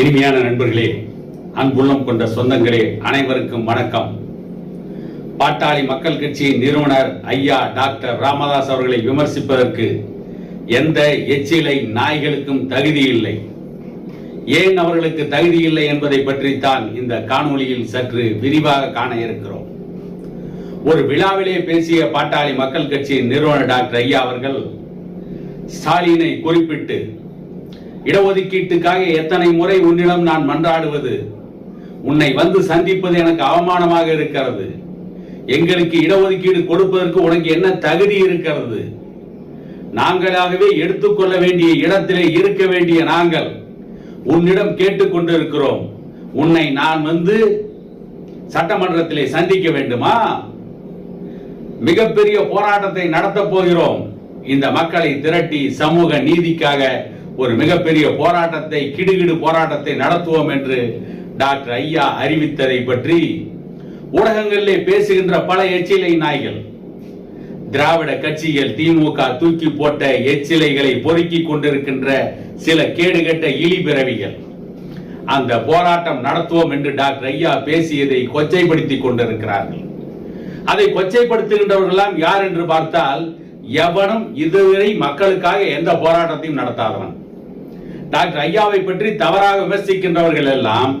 இனிமையான நண்பர்களே அன்புள்ளம் கொண்ட சொந்தங்களே அனைவருக்கும் வணக்கம். பாட்டாளி மக்கள் கட்சியின் நிறுவனர் ஐயா டாக்டர் ராமதாஸ் அவர்களை விமர்சிப்பதற்கு எந்த எச்சிலை நாய்களுக்கும் தகுதி இல்லை. ஏன் அவர்களுக்கு தகுதி இல்லை என்பதை பற்றித்தான் இந்த காணொளியில் சற்று விரிவாக காண இருக்கிறோம். ஒரு விழாவிலே பேசிய பாட்டாளி மக்கள் கட்சியின் நிறுவனர் டாக்டர் ஐயா அவர்கள் ஸ்டாலினை குறிப்பிட்டு இடஒதுக்கீட்டுக்காக எத்தனை முறை உன்னிடம் நான் மன்றாடுவது? உன்னை வந்து சந்திப்பது எனக்கு அவமானமாக இருக்கிறது. எங்களுக்கு இடஒதுக்கீடு கொடுப்பதற்கு உனக்கு என்ன தகுதி இருக்கிறது? நாங்களாகவே எடுத்துக்கொள்ள வேண்டிய இடத்திலே இருக்க வேண்டிய நாங்கள் உன்னிடம் கேட்டுக்கொண்டிருக்கிறோம் உன்னை நான் வந்து சட்டமன்றத்திலே சந்திக்க வேண்டுமா? மிகப்பெரிய போராட்டத்தை நடத்தப் போகிறோம். இந்த மக்களை திரட்டி சமூக நீதிக்காக ஒரு மிகப்பெரிய போராட்டத்தை கிடுகிடு போராட்டத்தை நடத்துவோம் என்று டாக்டர் ஐயா அறிவித்ததை பற்றி ஊடகங்களிலே பேசுகின்ற பல எச்சிலை நாய்கள் திராவிட கட்சிகள் திமுக தூக்கி போட்ட எச்சிலைகளை பொறுக்கிக் கொண்டிருக்கின்ற சில கேடுகட்ட இழி பிறவிகள். அந்த போராட்டம் நடத்துவோம் என்று டாக்டர் ஐயா பேசியதை கொச்சைப்படுத்திக் கொண்டிருக்கிறார்கள். அதை கொச்சைப்படுத்துகின்றவர்களாம் யார் என்று பார்த்தால் எவனும் இதுவரை மக்களுக்காக எந்த போராட்டத்தையும் நடத்தாதவன். டாக்டர் ஐயாவை பற்றி தவறாக விமர்சிக்கின்றவர்கள் எல்லாம்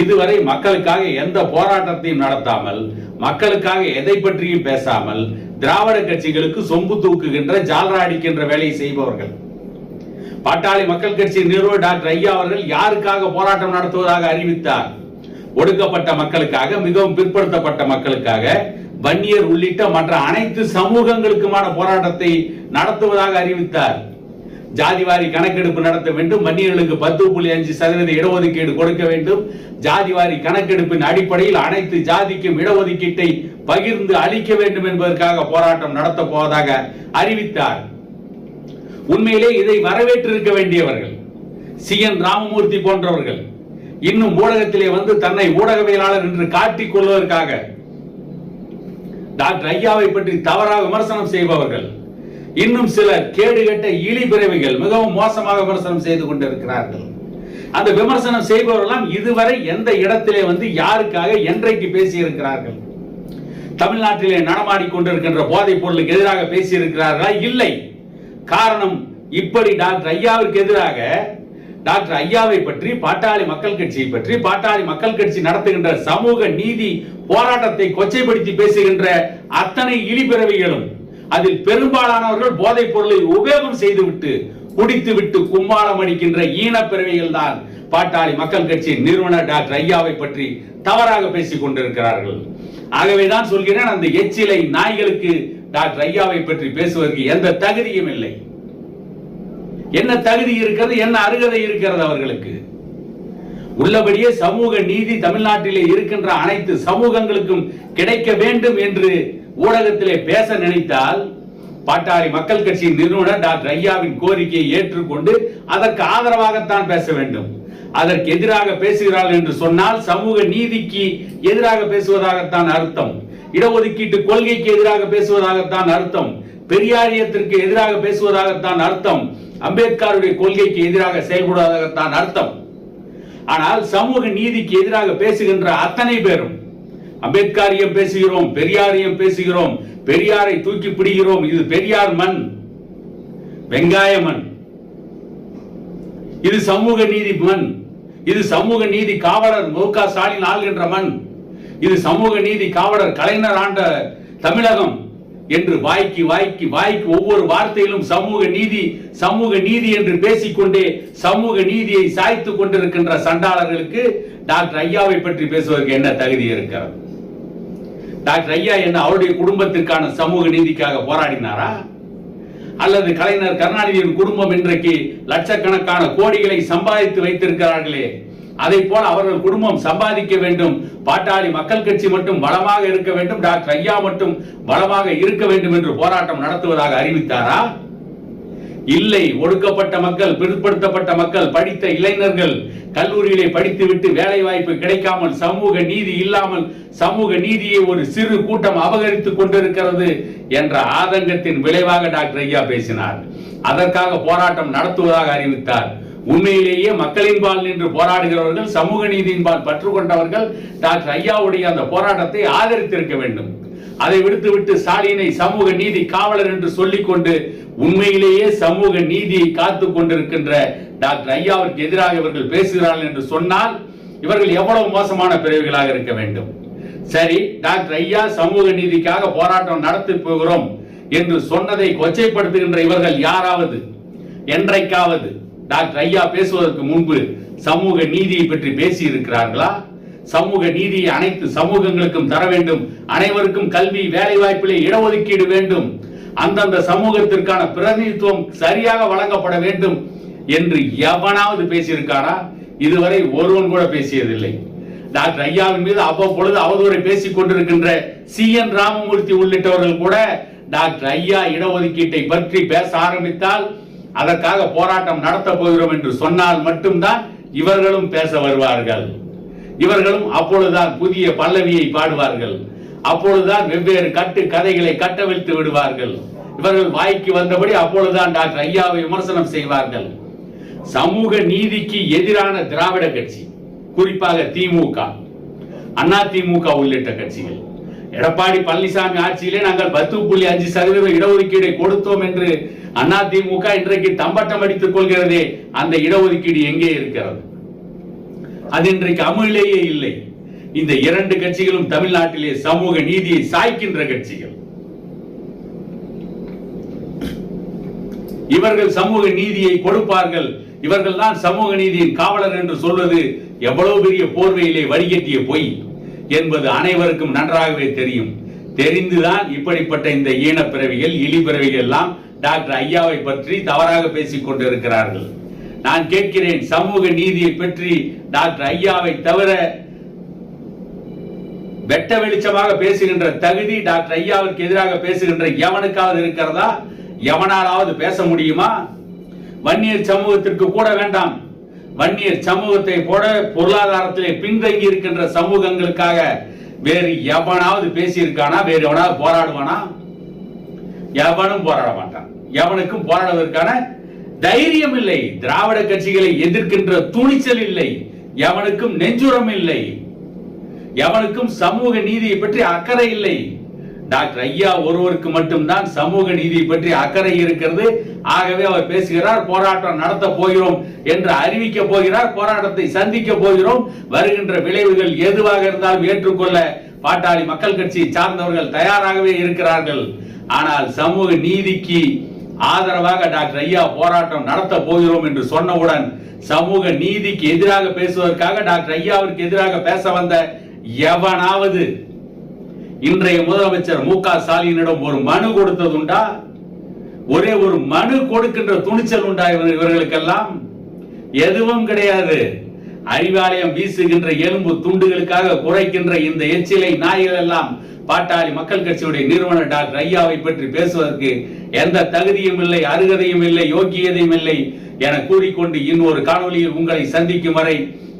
இதுவரை மக்களுக்காக எந்த போராட்டத்தையும் நடத்தாமல் மக்களுக்காக எதை பற்றியும் பேசாமல் திராவிட கட்சிகளுக்கு சொம்பு தூக்குகின்ற ஜால்ரா அடிக்கின்ற வேலையை செய்பவர்கள். பாட்டாளி மக்கள் கட்சி நிறுவனர் டாக்டர் ஐயா அவர்கள் யாருக்காக போராட்டம் நடத்துவதாக அறிவித்தார்? ஒடுக்கப்பட்ட மக்களுக்காக மிகவும் பிற்படுத்தப்பட்ட மக்களுக்காக வன்னியர் உள்ளிட்ட மற்ற அனைத்து சமூகங்களுக்குமான போராட்டத்தை நடத்துவதாக அறிவித்தார். ஜாதிவாரி கணக்கெடுப்பு நடத்த வேண்டும். மன்னியர்களுக்கு பத்து புள்ளி அஞ்சு சதவீத இடஒதுக்கீடு கொடுக்க வேண்டும். ஜாதிவாரி கணக்கெடுப்பின் அடிப்படையில் அனைத்து ஜாதிக்கும் இடஒதுக்கீட்டை பகிர்ந்து அளிக்க வேண்டும் என்பதற்காக போராட்டம் நடத்த போவதாக அறிவித்தார். உண்மையிலே இதை வரவேற்றிருக்க வேண்டியவர்கள் சி. என். ராமமூர்த்தி போன்றவர்கள் இன்னும் ஊடகத்திலே வந்து தன்னை ஊடகவியலாளர் என்று காட்டிக் கொள்வதற்காக டாக்டர் ஐயாவை பற்றி தவறாக விமர்சனம் செய்பவர்கள் இன்னும் சிலர் கேடுகட்ட இழி பிறவிகள் மிகவும் மோசமாக விமர்சனம் செய்து கொண்டிருக்கிறார்கள். அந்த விமர்சனம் செய்பவர்களெல்லாம் இதுவரை எந்த இடத்திலே வந்து யாருக்காக என்றைக்கு பேசியிருக்கிறார்கள்? தமிழ்நாட்டிலே நடமாடி கொண்டிருக்கின்ற போதைப் பொருளுக்கு எதிராக பேசியிருக்கிறார்களா? இல்லை. காரணம் இப்படி டாக்டர் ஐயாவிற்கு எதிராக டாக்டர் ஐயாவை பற்றி பாட்டாளி மக்கள் கட்சியை பற்றி பாட்டாளி மக்கள் கட்சி நடத்துகின்ற சமூக நீதி போராட்டத்தை கொச்சைப்படுத்தி பேசுகின்ற அத்தனை இழிபிறவிகளும் அதில் பெரும்பாலானவர்கள் போதைப் பொருளை உபயோகம் செய்துவிட்டு குடித்துவிட்டு கும்மாளம் அடிக்கின்ற ஈனப்பிறவிகள் தான் பாட்டாளி மக்கள் கட்சியின் நிறுவனர் டாக்டர் ஐயாவை பற்றி தவறாக பேசிக் கொண்டிருக்கிறார்கள். ஆகவே தான் சொல்கிறேன் அந்த எச்சிலை நாய்களுக்கு டாக்டர் ஐயாவை பற்றி பேசுவதற்கு எந்த தகுதியும் இல்லை. என்ன தகுதி இருக்கிறது என்ன அருகதை இருக்கிறது அவர்களுக்கு? உள்ளபடியே சமூக நீதி தமிழ்நாட்டிலே இருக்கின்ற அனைத்து சமூகங்களுக்கும் கிடைக்க வேண்டும் என்று ஊடகத்திலே பேச நினைத்தால் பாட்டாளி மக்கள் கட்சியின் நிறுவனர் டாக்டர் ஐயாவின் கோரிக்கையை ஏற்றுக்கொண்டு அதற்கு ஆதரவாகத்தான் பேச வேண்டும். அதற்கு எதிராக பேசுகிறார்கள் என்று சொன்னால் சமூக நீதிக்கு எதிராக பேசுவதாகத்தான் அர்த்தம். இடஒதுக்கீட்டு கொள்கைக்கு எதிராக பேசுவதாகத்தான் அர்த்தம். பெரியாரியத்திற்கு எதிராக பேசுவதாகத்தான் அர்த்தம். அம்பேத்கருடைய கொள்கைக்கு எதிராக செயல்படுவதாகத்தான் அர்த்தம். ஆனால் சமூக நீதிக்கு எதிராக பேசுகின்ற அத்தனை பேரும் அம்பேத்காரியம் பேசுகிறோம் பெரியாரியம் பேசுகிறோம் பெரியாரை தூக்கி பிடிக்கிறோம். இது பெரியார் மண் வெங்காய மண். இது சமூக நீதி மண். இது சமூக நீதி காவலர் மு க ஸ்டாலின் ஆள்கின்ற மண். இது சமூக நீதி காவலர் கலைஞர் ஆண்ட தமிழகம் என்று வாய்க்கு வாய்க்கு வாய்க்கு ஒவ்வொரு வார்த்தையிலும் சமூக நீதி சமூக நீதி என்று பேசிக்கொண்டே சமூக நீதியை சாய்த்து கொண்டிருக்கின்ற சண்டாளர்களுக்கு டாக்டர் ஐயாவை பற்றி பேசுவதற்கு என்ன தகுதி இருக்கிறது? டாக்டர் ஐயா என்ன அவருடைய குடும்பத்திற்கான சமூக நீதிக்காக போராடினாரா? அல்லது கலைஞர் கருணாநிதியின் குடும்பம் இன்றைக்கு லட்சக்கணக்கான கோடிகளை சம்பாதித்து வைத்திருக்கிறார்களே அதை போல அவர்கள் குடும்பம் சம்பாதிக்க வேண்டும் பாட்டாளி மக்கள் கட்சி மட்டும் பலமாக இருக்க வேண்டும் டாக்டர் ஐயா மட்டும் பலமாக இருக்க வேண்டும் என்று போராட்டம் நடத்துவதாக அறிவித்தாரா? இல்லை ஒடுக்கப்பட்ட மக்கள் பிற்படுத்தப்பட்ட மக்கள் படித்த இளைஞர்கள் கல்லூரியிலே படித்துவிட்டு வேலை வாய்ப்பு கிடைக்காமல் சமூக நீதி இல்லாமல் சமூக நீதியை ஒரு சிறு கூட்டம் அபகரித்துக் கொண்டிருக்கிறது என்ற ஆதங்கத்தின் விளைவாக டாக்டர் ஐயா பேசினார். அதற்காக போராட்டம் நடத்துவதாக அறிவித்தார். உண்மையிலேயே மக்களின் பால் நின்று போராடுகிறவர்கள் சமூக நீதியின் பால் பற்று கொண்டவர்கள் டாக்டர் ஐயாவுடைய அந்த போராட்டத்தை ஆதரித்திருக்க வேண்டும். அதை விடுத்துவிட்டு ஸ்டாலினை சமூக நீதி காவலர் என்று சொல்லிக்கொண்டு உண்மையிலேயே சமூக நீதியை காத்து கொண்டிருக்கின்ற டாக்டர் ஐயாவிற்கு எதிராக இவர்கள் பேசுகிறார்கள் என்று சொன்னால் இவர்கள் எவ்வளவு மோசமான பிரிவுகளாக இருக்க வேண்டும். சரி டாக்டர் ஐயா சமூக நீதிக்காக போராட்டம் நடத்தி போகிறோம் என்று சொன்னதை கொச்சைப்படுத்துகின்ற இவர்கள் யாராவது? என்றைக்காவது டாக்டர் ஐயா பேசுவதற்கு முன்பு சமூக நீதியை பற்றி பேசி இருக்கிறார்களா சமூக நீதியை அனைத்து சமூகங்களுக்கும் தர வேண்டும். அனைவருக்கும் கல்வி வேலை வாய்ப்பிலே இடஒதுக்கீடு வேண்டும். அந்தந்த சமூகத்திற்கான பிரதிநிதித்துவம் சரியாக வழங்கப்பட வேண்டும் என்று எவனாவது பேசியிருக்காரா இதுவரை ஒருவன் கூட பேசியதில்லை. டாக்டர் ஐயாவின் மீது அவ்வப்பொழுது அவதூறை பேசிக் கொண்டிருக்கின்ற சி என் ராமமூர்த்தி உள்ளிட்டவர்கள் கூட டாக்டர் ஐயா இடஒதுக்கீட்டை பற்றி பேச ஆரம்பித்தால் அதற்காக போராட்டம் நடத்த போகிறோம் என்று சொன்னால் மட்டும்தான் இவர்களும் பேச வருவார்கள். இவர்களும் அப்பொழுதுதான் புதிய பல்லவியை பாடுவார்கள். அப்பொழுதுதான் வெவ்வேறு கட்டு கதைகளை கட்டவிழ்த்து விடுவார்கள். இவர்கள் வாய்க்கு வந்தபடி அப்பொழுதுதான் டாக்டர் ஐயாவை விமர்சனம் செய்வார்கள். சமூக நீதிக்கு எதிரான திராவிட கட்சி குறிப்பாக திமுக அண்ணா திமுக உள்ளிட்ட கட்சிகள். எடப்பாடி பழனிசாமி ஆட்சியிலே நாங்கள் பத்து புள்ளி அஞ்சு சதவீதம் இடஒதுக்கீடை கொடுத்தோம் என்று அண்ணா திமுக இன்றைக்கு தம்பட்டம் அடித்துக் கொள்கிறதே அந்த இடஒதுக்கீடு எங்கே இருக்கிறது? அது இன்றைக்கு அமுலிலேயே இல்லை. இந்த இரண்டு கட்சிகளும் தமிழ்நாட்டிலே சமூக நீதியை சாய்க்கின்ற கட்சிகள். இவர்கள் சமூக நீதியை கொடுப்பார்கள். இவர்கள் தான் சமூக நீதியின் காவலர் என்று சொல்வது எவ்வளவு பெரிய போர்வையிலே வடிகட்டிய பொய் என்பது அனைவருக்கும் நன்றாகவே தெரியும். தெரிந்துதான் இப்படிப்பட்ட இந்த ஈனப்பிறவிகள் இழிபிறவிகள் எல்லாம் டாக்டர் ஐயாவை பற்றி தவறாக பேசிக் கொண்டிருக்கிறார்கள். நான் கேட்கிறேன் சமூக நீதியை பற்றி டாக்டர் ஐயாவை தவிர வெட்ட வெளிச்சமாக பேசுகின்ற தகுதி டாக்டர் ஐயாவிற்கு எதிராக பேசுகின்ற எவனுக்காவது இருக்கிறதா? எவனாலாவது பேச முடியுமா? வன்னியர் சமூகத்திற்கு கூட வேண்டாம். வன்னியர் சமூகத்தை போட பொருளாதாரத்திலே பின்தங்கி இருக்கின்ற சமூகங்களுக்காக வேறு எவனாவது பேசியிருக்கானா? வேறு எவனாவது போராடுவானா? எவனும் போராட மாட்டான். எவனுக்கும் போராடுவதற்கான தைரியம் இல்லை. திராவிட கட்சிகளை எதிர்க்கின்ற துணிச்சல் இல்லை. எவனுக்கும் நெஞ்சுரம் இல்லை. எவனுக்கும் சமூக நீதியை பற்றி அக்கறை இல்லை. டாக்டர் ஐயா ஒருவருக்கு மட்டும்தான் சமூக நீதியை பற்றி அக்கறை இருக்கிறது. ஆகவே அவர் பேசுகிறார் போராட்டம் நடத்த போகிறோம் என்று அறிவிக்க போகிறார் போராட்டத்தை சந்திக்க போகிறோம். வருகின்ற விளைவுகள் எதுவாக இருந்தாலும் ஏற்றுக்கொள்ள பாட்டாளி மக்கள் கட்சியை சார்ந்தவர்கள் தயாராகவே இருக்கிறார்கள். ஆனால் சமூக நீதிக்கு ஆதரவாக டாக்டர் ஐயா போராட்டம் நடத்த போகிறோம் என்று சொன்னவுடன் சமூக நீதிக்கு எதிராக பேசுவதற்காக டாக்டர் ஐயாவிற்கு எதிராக பேச வந்த எவனாவது இன்றைய முதலமைச்சர் மு க ஸ்டாலினிடம் ஒரு மனு கொடுத்ததுண்டா? ஒரே ஒரு மனு கொடுக்கின்ற துணிச்சல் உண்டா இவர்களுக்கெல்லாம்? எதுவும் கிடையாது. அறிவாலயம் வீசுகின்ற எலும்பு துண்டுகளுக்காக குறைக்கின்ற இந்த எச்சிலை நாய்கள் எல்லாம் பாட்டாளி மக்கள் கட்சியுடைய நிறுவனர் டாக்டர் ஐயாவை பற்றி பேசுவதற்கு எந்த தகுதியும் இல்லை அருகதையும் இல்லை யோக்கியதையும் இல்லை என கூறிக்கொண்டு இன்னொரு காணொளியில் உங்களை சந்திக்கும் வரை